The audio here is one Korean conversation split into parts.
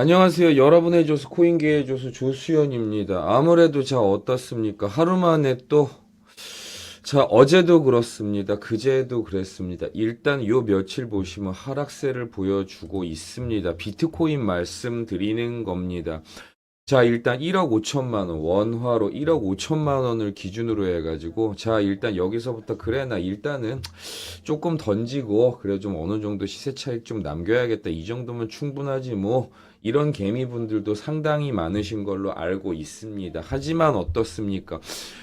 안녕하세요. 여러분의 조수 코인계의 조수 조수연입니다. 아무래도 자 어떻습니까? 하루 만에 또 자, 어제도 그렇습니다. 그제도 그랬습니다. 일단 요 며칠 보시면 하락세를 보여주고 있습니다. 비트코인 말씀드리는 겁니다. 자, 일단 1억 5천만 원, 원화로 1억 5천만 원을 기준으로 해가지고, 자, 일단 여기서부터, 그래, 나 일단은 조금 던지고, 그래, 좀 어느 정도 시세 차익 좀 남겨야겠다. 이 정도면 충분하지, 뭐. 이런 개미분들도 상당히 많으신 걸로 알고 있습니다. 하지만 어떻습니까?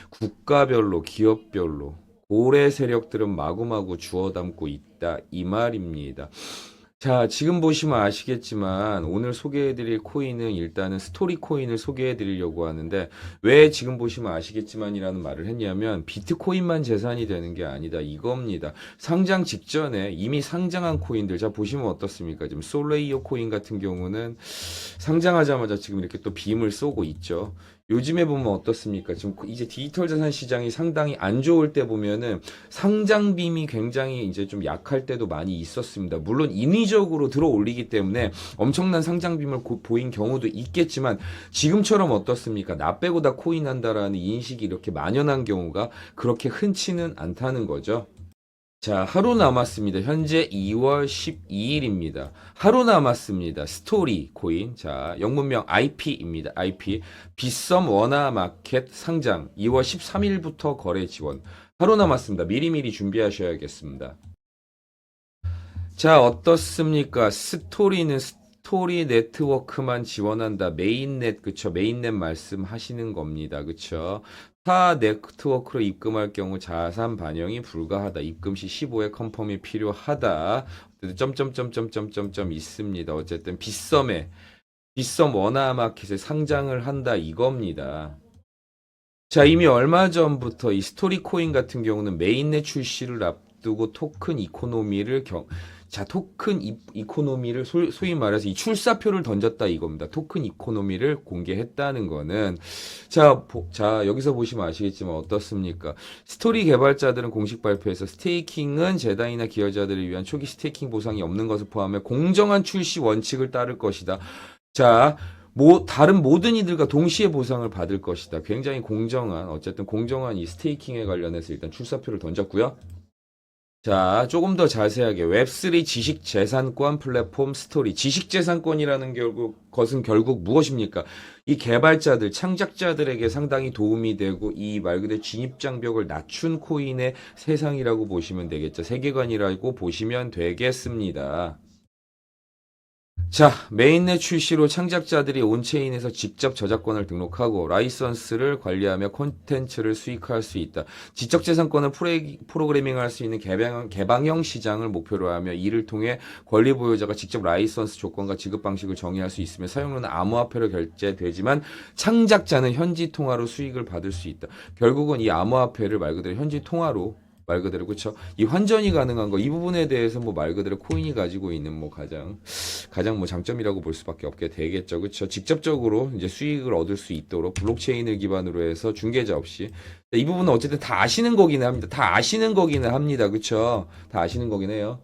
국가별로, 기업별로, 고래 세력들은 마구마구 주워 담고 있다. 이 말입니다. 자, 지금 보시면 아시겠지만 오늘 소개해드릴 코인은 일단은 스토리 코인을 소개해드리려고 하는데 왜 지금 보시면 아시겠지만이라는 말을 했냐면 비트코인만 재산이 되는 게 아니다 이겁니다. 상장 직전에 이미 상장한 코인들 자 보시면 어떻습니까? 지금 솔레이어 코인 같은 경우는 상장하자마자 지금 이렇게 또 빔을 쏘고 있죠. 요즘에 보면 어떻습니까? 지금 이제 디지털 자산 시장이 상당히 안 좋을 때 보면은 상장 빔이 굉장히 이제 좀 약할 때도 많이 있었습니다. 물론 인위적으로 들어 올리기 때문에 엄청난 상장 빔을 고- 보인 경우도 있겠지만 지금처럼 어떻습니까? 나 빼고 다 코인 한다라는 인식이 이렇게 만연한 경우가 그렇게 흔치는 않다는 거죠. 자, 하루 남았습니다. 현재 2월 12일입니다. 하루 남았습니다. 스토리 코인. 자, 영문명 IP입니다. IP. 빗썸 원화 마켓 상장 2월 13일부터 거래 지원. 하루 남았습니다. 미리미리 준비하셔야겠습니다. 자, 어떻습니까? 스토리는 스토리 네트워크만 지원한다. 메인넷, 그쵸? 메인넷 말씀하시는 겁니다. 그쵸? 타 네트워크로 입금할 경우 자산 반영이 불가하다. 입금 시 15회 컨펌이 필요하다. 점점점점점점점 있습니다. 어쨌든 빗썸에 빗썸 원화 마켓에 상장을 한다 이겁니다. 자, 이미 얼마 전부터 이 스토리 코인 같은 경우는 메인넷 출시를 앞두고 토큰 이코노미를 경, 자, 토큰 이, 이코노미를 소, 소위 말해서 이 출사표를 던졌다 이겁니다. 토큰 이코노미를 공개했다는 거는 자, 보- 자, 여기서 보시면 아시겠지만 어떻습니까? 스토리 개발자들은 공식 발표에서 스테이킹은 재단이나 기여자들을 위한 초기 스테이킹 보상이 없는 것을 포함해 공정한 출시 원칙을 따를 것이다. 자, 모, 다른 모든 이들과 동시에 보상을 받을 것이다. 굉장히 공정한, 어쨌든 공정한 이 스테이킹에 관련해서 일단 출사표를 던졌고요. 자, 조금 더 자세하게 웹3 지식 재산권 플랫폼 스토리. 지식 재산권이라는 결국, 것은 결국 무엇입니까? 이 개발자들, 창작자들에게 상당히 도움이 되고 이 말 그대로 진입 장벽을 낮춘 코인의 세상이라고 보시면 되겠죠. 세계관이라고 보시면 되겠습니다. 자, 메인넷 출시로 창작자들이 온체인에서 직접 저작권을 등록하고 라이선스를 관리하며 콘텐츠를 수익할 수 있다. 지적재산권은 프레, 프로그래밍할 수 있는 개방, 개방형 시장을 목표로 하며 이를 통해 권리 보유자가 직접 라이선스 조건과 지급 방식을 정의할 수 있으며 사용료는 암호화폐로 결제되지만 창작자는 현지 통화로 수익을 받을 수 있다. 결국은 이 암호화폐를 말 그대로 현지 통화로 말 그대로 그렇죠. 이 환전이 가능한 거 이 부분에 대해서 뭐 말 그대로 코인이 가지고 있는 뭐 가장 가장 뭐 장점이라고 볼 수밖에 없게 되겠죠. 그렇죠. 직접적으로 이제 수익을 얻을 수 있도록 블록체인을 기반으로 해서 중개자 없이 이 부분은 어쨌든 다 아시는 거기는 합니다. 다 아시는 거기는 합니다. 그렇죠. 다 아시는 거긴 해요.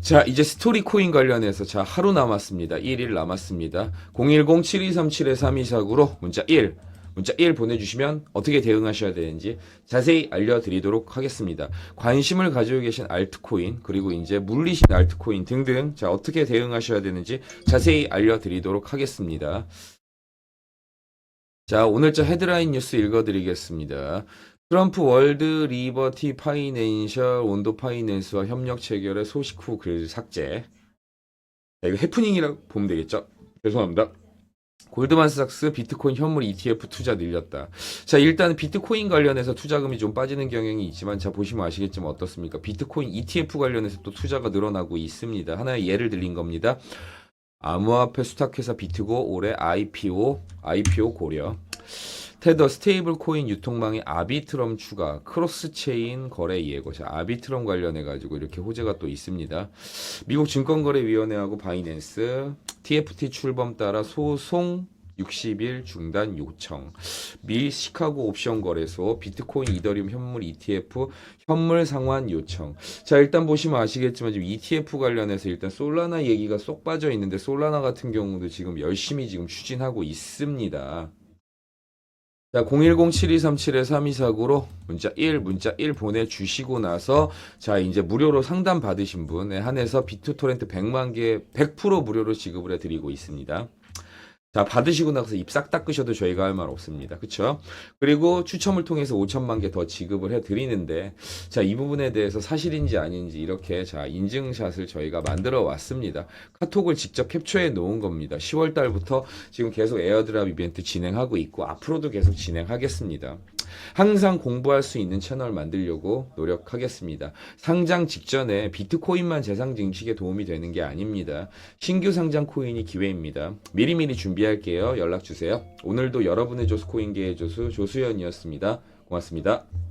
자, 이제 스토리 코인 관련해서 자, 하루 남았습니다. 1일 남았습니다. 010-7237-3249로 문자 1 문자 1 보내주시면 어떻게 대응하셔야 되는지 자세히 알려드리도록 하겠습니다. 관심을 가지고 계신 알트코인, 그리고 이제 물리신 알트코인 등등, 자, 어떻게 대응하셔야 되는지 자세히 알려드리도록 하겠습니다. 자, 오늘자 헤드라인 뉴스 읽어드리겠습니다. 트럼프 월드 리버티 파이낸셜 온도 파이낸스와 협력 체결의 소식 후 글 삭제. 자, 이거 해프닝이라고 보면 되겠죠? 죄송합니다. 골드만삭스 비트코인 현물 ETF 투자 늘렸다. 자, 일단 비트코인 관련해서 투자금이 좀 빠지는 경향이 있지만 자 보시면 아시겠지만 어떻습니까? 비트코인 ETF 관련해서 또 투자가 늘어나고 있습니다. 하나의 예를 들린 겁니다. 암호화폐 수탁회사 비트고 올해 IPO IPO 고려. 테더 스테이블 코인 유통망의 아비트럼 추가, 크로스 체인 거래 예고. 자, 아비트럼 관련해 가지고 이렇게 호재가 또 있습니다. 미국 증권거래위원회하고 바이낸스 TFT 출범 따라 소송 60일 중단 요청. 미 시카고 옵션 거래소 비트코인 이더리움 현물 ETF 현물 상환 요청. 자, 일단 보시면 아시겠지만 지금 ETF 관련해서 일단 솔라나 얘기가 쏙 빠져 있는데 솔라나 같은 경우도 지금 열심히 지금 추진하고 있습니다. 자, 010-7237-3249로 문자 1, 문자 1 보내주시고 나서 자, 이제 무료로 상담 받으신 분에 한해서 비트토렌트 100만 개 100% 무료로 지급을 해드리고 있습니다. 자, 받으시고 나서 입 싹 닦으셔도 저희가 할 말 없습니다. 그쵸? 그리고 추첨을 통해서 5천만 개 더 지급을 해 드리는데, 자, 이 부분에 대해서 사실인지 아닌지 이렇게 자, 인증샷을 저희가 만들어 왔습니다. 카톡을 직접 캡처해 놓은 겁니다. 10월 달부터 지금 계속 에어드랍 이벤트 진행하고 있고, 앞으로도 계속 진행하겠습니다. 항상 공부할 수 있는 채널 만들려고 노력하겠습니다. 상장 직전에 비트코인만 재상 증식에 도움이 되는 게 아닙니다. 신규 상장 코인이 기회입니다. 미리미리 준비할게요. 연락 주세요. 오늘도 여러분의 조수코인계의 조수 조수연이었습니다. 고맙습니다.